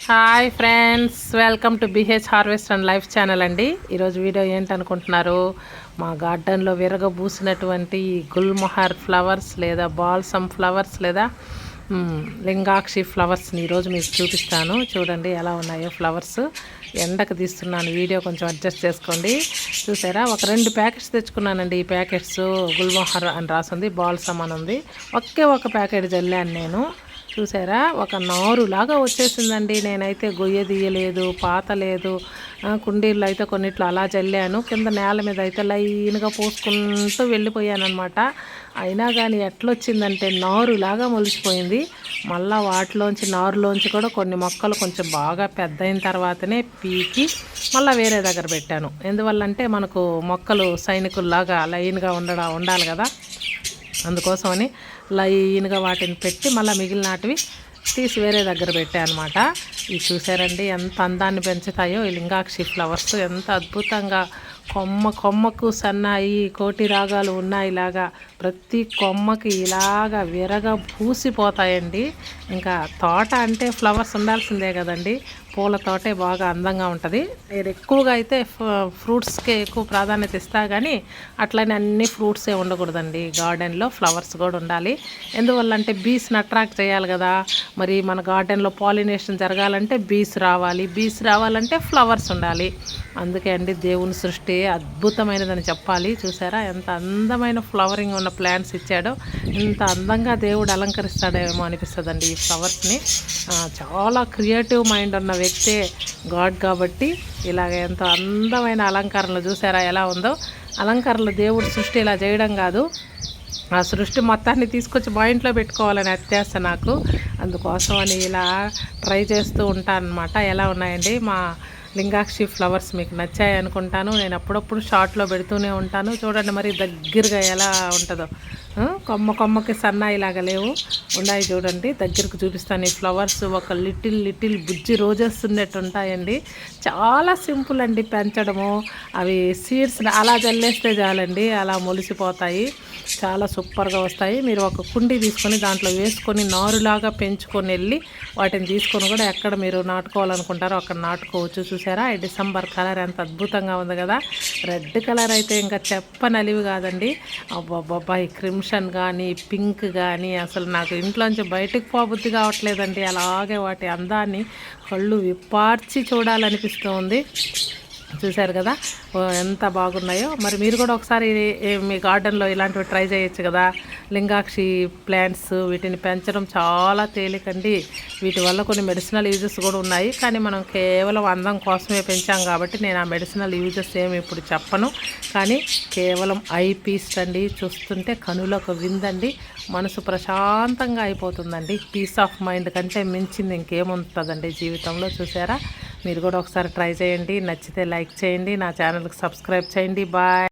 Hi friends welcome to BH harvest and life channel అండి. ఈరోజు video ఏంటనుకుంటున్నారు? మా గార్డెన్లో విరగబూసినటువంటి గుల్మొహర్ ఫ్లవర్స్ లేదా బాల్సమ్ ఫ్లవర్స్ లేదా లింగాక్షి ఫ్లవర్స్ని ఈరోజు మీకు చూపిస్తాను. చూడండి ఎలా ఉన్నాయో ఫ్లవర్స్. ఎండకు తీస్తున్నాను. వీడియో కొంచెం అడ్జస్ట్ చేసుకోండి. చూసారా? ఒక రెండు ప్యాకెట్స్ తెచ్చుకున్నానండి. ఈ ప్యాకెట్స్ గుల్మొహర్ అని రాసింది బాల్సమ్ అని ఉంది. ఒకే ఒక ప్యాకెట్ చల్లాను నేను. చూసారా? ఒక నారులాగా వచ్చేసిందండి. నేనైతే గొయ్య తీయలేదు పాత లేదు. కుండీల్లో అయితే కొన్నిట్లో అలా చల్లాను కింద నేల మీద అయితే లైన్గా పోసుకుంటూ వెళ్ళిపోయానమాట అయినా కానీ ఎట్లొచ్చిందంటే నారులాగా మొలిచిపోయింది మళ్ళీ వాటిలోంచి నారులోంచి కూడా కొన్ని మొక్కలు కొంచెం బాగా పెద్ద అయిన తర్వాతనే పీకి మళ్ళీ వేరే దగ్గర పెట్టాను. ఎందువల్లంటే మనకు మొక్కలు సైనికుల్లాగా లైన్గా ఉండడం ఉండాలి కదా. అందుకోసమని లైన్గా వాటిని పెట్టి మళ్ళీ మిగిలినటివి తీసి వేరే దగ్గర పెట్టాను అనమాట ఇవి చూసారండి ఎంత అందాన్ని పెంచుతాయో ఈ లింగాక్షి ఫ్లవర్స్ ఎంత అద్భుతంగా కొమ్మ కొమ్మకు సన్నాయి కోటి రాగాలు ఉన్నాయి ఇలాగా ప్రతి కొమ్మకి ఇలాగా విరగ పూసిపోతాయండి. ఇంకా తోట అంటే ఫ్లవర్స్ ఉండాల్సిందే కదండి. పూల తోటే బాగా అందంగా ఉంటుంది. నేను ఎక్కువగా అయితే ఫ- ఫ్రూట్స్కే ఎక్కువ ప్రాధాన్యత ఇస్తా కానీ అట్లనే అన్ని ఫ్రూట్సే ఉండకూడదండి. గార్డెన్లో ఫ్లవర్స్ కూడా ఉండాలి. ఎందువల్ల అంటే బీస్ని అట్రాక్ట్ చేయాలి కదా. మరి మన గార్డెన్లో పాలినేషన్ జరగాలంటే బీస్ రావాలి. బీస్ రావాలంటే ఫ్లవర్స్ ఉండాలి. అందుకే అండి దేవుని సృష్టి. అద్భుతమైనదని చెప్పాలి. చూసారా? ఎంత అందమైన ఫ్లవరింగ్ ఉన్న ప్లాంట్స్ ఇచ్చాడో ఇంత అందంగా దేవుడు అలంకరిస్తాడేమో అనిపిస్తుందండి ఈ ఫ్లవర్స్ని. చాలా క్రియేటివ్ మైండ్ ఉన్న వ్యక్తే గాడ్ కాబట్టి ఇలాగ ఎంతో అందమైన అలంకరణలు చూసారా ఎలా ఉందో? అలంకరణలు దేవుడు సృష్టి ఇలా చేయడం కాదు. ఆ సృష్టి మొత్తాన్ని తీసుకొచ్చి మా ఇంట్లో పెట్టుకోవాలని అత్యాశ నాకు. అందుకోసం అని ఇలా ట్రై చేస్తూ ఉంటాను అనమాట ఎలా ఉన్నాయండి? మా లింగాక్షి ఫ్లవర్స్ మీకు నచ్చాయి అనుకుంటాను. నేను అప్పుడప్పుడు షార్ట్లో పెడుతూనే ఉంటాను. చూడండి మరి దగ్గరగా ఎలా ఉంటుందో. కొమ్మ కొమ్మకి సన్నాయిలాగా లేవు. ఉన్నాయి చూడండి దగ్గరకు చూపిస్తాను ఈ ఫ్లవర్స్. ఒక లిటిల్ లిటిల్ బుజ్జి రోజెస్ ఉన్నట్టు ఉంటాయండి. చాలా సింపుల్ అండి పెంచడము. అవి సీడ్స్ అలా జల్లేస్తే చాలండి అలా మొలిసిపోతాయి. చాలా సూపర్గా వస్తాయి. మీరు ఒక కుండీ తీసుకొని దాంట్లో వేసుకొని నారులాగా పెంచుకొని వెళ్ళి వాటిని తీసుకొని కూడా ఎక్కడ మీరు నాటుకోవాలనుకుంటారో అక్కడ నాటుకోవచ్చు. చూసారా? ఈ డిసెంబర్ కలర్ ఎంత అద్భుతంగా ఉంది కదా. రెడ్ కలర్ అయితే ఇంకా చెప్పనలివి కాదండి. అబ్బాబ్బాబ్బా ఈ జంక్షన్ కానీ పింక్ కానీ అసలు నాకు ఇంట్లోంచి బయటకు పోబుద్ధి కావట్లేదండి. అలాగే వాటి అందాన్ని కళ్ళు విప్పార్చి చూడాలనిపిస్తుంది. చూశారు కదా? ఎంత బాగున్నాయో. మరి మీరు కూడా ఒకసారి ఏ- మీ గార్డెన్లో ఇలాంటివి ట్రై చేయొచ్చు కదా? లింగాక్షి ప్లాంట్స్ వీటిని పెంచడం చాలా తేలికండి. వీటి వల్ల కొన్ని మెడిసినల్ యూజెస్ కూడా ఉన్నాయి. కానీ మనం కేవలం అందం కోసమే పెంచాం కాబట్టి నేను ఆ మెడిసినల్ యూజెస్ ఏమి ఇప్పుడు చెప్పను. కానీ కేవలం ఐ పీస్ అండి. చూస్తుంటే కనులకు విందండి. మనసు ప్రశాంతంగా అయిపోతుందండి. పీస్ ఆఫ్ మైండ్ కంటే మించింది ఇంకేముంటుందండి జీవితంలో చూసారా? మీరు కూడా ఒకసారి ట్రై చేయండి. నచ్చితే లైక్ చేయండి. నా ఛానల్కి సబ్స్క్రైబ్ చేయండి. బాయ్.